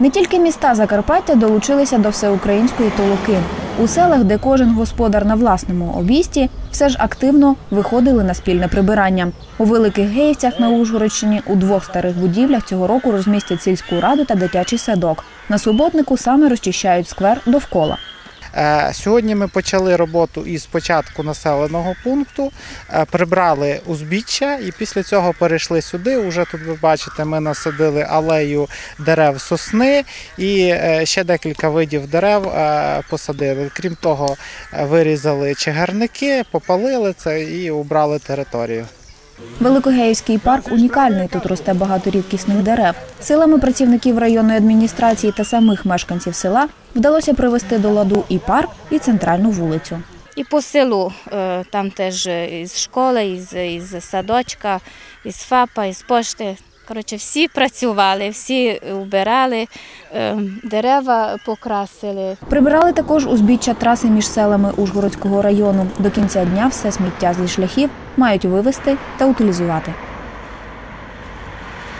Не тільки міста Закарпаття долучилися до всеукраїнської толоки. У селах, де кожен господар на власному обійсті, все ж активно виходили на спільне прибирання. У великих геївцях на Ужгородщині у двох старих будівлях цього року розмістять сільську раду та дитячий садок. На суботнику саме розчищають сквер довкола. Е, Сьогодні ми почали роботу із початку населеного пункту, е, прибрали узбіччя і після цього перейшли сюди. Уже тут ви бачите, ми насадили алею дерев сосни і е, ще декілька видів дерев посадили. Крім того, вирізали чагарники, попалили це і убрали територію. Великогеївський парк унікальний. Тут росте багато рідкісних дерев. Силами працівників районної адміністрації та самих мешканців села вдалося привести до ладу і парк, і центральну вулицю. І по селу е, там теж із школи, із, із садочка, із ФАПа, із пошти. Коротше, всі працювали, всі вбирали, е, дерева покрасили. Прибирали також узбіччя траси між селами Ужгородського району. До кінця дня все сміття зі шляхів мають вивезти та утилізувати.